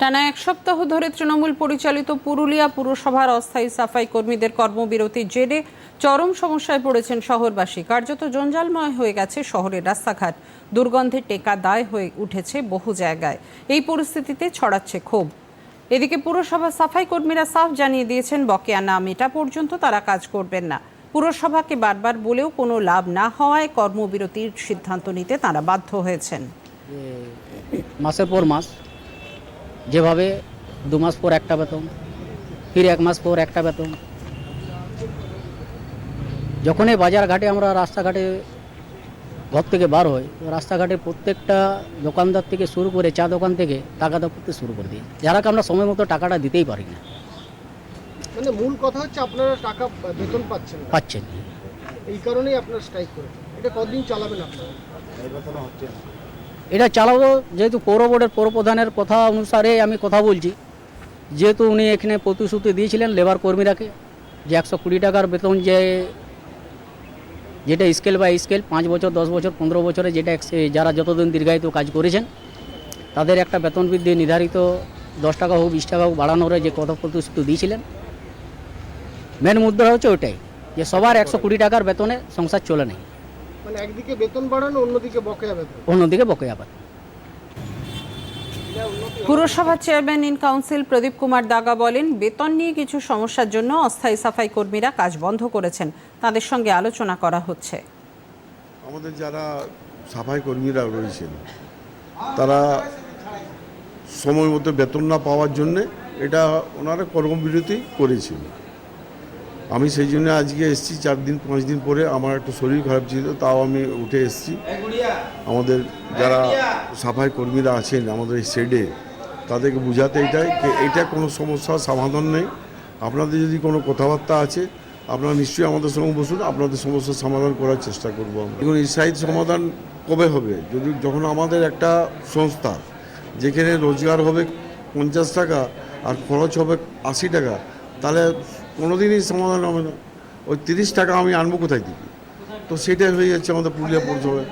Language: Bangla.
টানা এক সপ্তাহ ধরে তৃণমূল পরিচালিত পুরুলিয়া পুরসভার অস্থায়ী সাফাই কর্মীদের কর্মবিরতির জেরে চরম সমস্যায় পড়েছেন শহরবাসী। কার্যত জঞ্জালময় হয়ে গেছে শহরের রাস্তাঘাট। দুর্গন্ধে টেকা দায় হয়ে উঠেছে বহু জায়গায়। এই পরিস্থিতিতে ছড়াচ্ছে ক্ষোভ। এদিকে পুরসভা সাফাই কর্মীরা সাফ জানিয়ে দিয়েছেন, বকেয়া না মেটা পর্যন্ত তারা কাজ করবেন না। পুরসভাকে বারবার বলেও কোনো লাভ না হওয়ায় কর্মবিরতির সিদ্ধান্ত নিতে তারা বাধ্য হয়েছেন। মাসের পর মাস যেভাবে দু মাস পর একটা বেতন ফির এক মাস পর একটা বেতন। যখনই বাজার ঘাটে আমরা রাস্তাঘাটে ঘর থেকে বার হই তো রাস্তাঘাটে প্রত্যেকটা দোকানদার থেকে শুরু করে চা দোকান থেকে টাকা দাও করতে শুরু করে দিই। যারাকে আমরা সময় মতো টাকাটা দিতেই পারি না। মানে মূল কথা হচ্ছে আপনারা টাকা বেতন পাচ্ছেন না। পাচ্ছেন এই কারণেই আপনারা স্ট্রাইক করেছেন। এটা কতদিন চালাবেন আপনারা? এটা চালাবো, যেহেতু পৌর বোর্ডের পৌর প্রধানের কথা অনুসারে আমি কথা বলছি। যেহেতু উনি এখানে প্রতিশ্রুতি দিয়েছিলেন লেবার কর্মীরাকে যে একশো কুড়ি টাকার বেতন যে, যেটা স্কেল বাই স্কেল, পাঁচ বছর, দশ বছর, পনেরো বছরে যেটা যারা যতদিন দীর্ঘায়িত কাজ করেছেন, তাদের একটা বেতন বৃদ্ধি নির্ধারিত দশ টাকা হোক, বিশ টাকা হোক বাড়ানোর যে কথা প্রতিশ্রুতি দিয়েছিলেন। মেন মুদ্রা হচ্ছে ওইটাই, যে সবার একশো কুড়ি টাকার বেতনে সংসার চলে নেই মানে একদিকে বেতন বাড়ানো অন্যদিকে বকেয়া বেতন। অন্যদিকে বকেয়া পায় পুরসভার chairman in council Pradip Kumar Daga বলেন বেতন নিয়ে কিছু সমস্যার জন্য অস্থায়ী সাফাই কর্মীরা কাজ বন্ধ করেছেন। তাদের সঙ্গে আলোচনা করা হচ্ছে। আমাদের যারা সাফাই কর্মীরা রয়েছেন তারা সময় মতো বেতন না পাওয়ার জন্যে এটা ওনারা কর্মবিরতি করেছিল আমি সেই জন্য আজকে এসেছি চার দিন পাঁচ দিন পরে আমার একটু শরীর খারাপ ছিল তাও আমি উঠে এসেছি। আমাদের যারা সাফাই কর্মীরা আছেন আমাদের এই শেডে তাদেরকে বোঝাতে এটাই যে এটা কোনো সমস্যার সমাধান নেই। আপনাদের যদি কোনো কথাবার্তা আছে আপনারা নিশ্চয়ই আমাদের সঙ্গে বসুন আপনাদের সমস্যার সমাধান করার চেষ্টা করব আমরা। দেখুন এই সমাধান কবে হবে? যদি যখন আমাদের একটা সংস্থা যেখানে রোজগার হবে পঞ্চাশ টাকা আর খরচ হবে আশি টাকা তাহলে কোনোদিনই সমাধান হবে না। ওই তিরিশ টাকা আমি আনব কোথায় দিকে তো সেটাই হয়ে যাচ্ছে আমাদের পুরুলিয়া পৌরসভায়।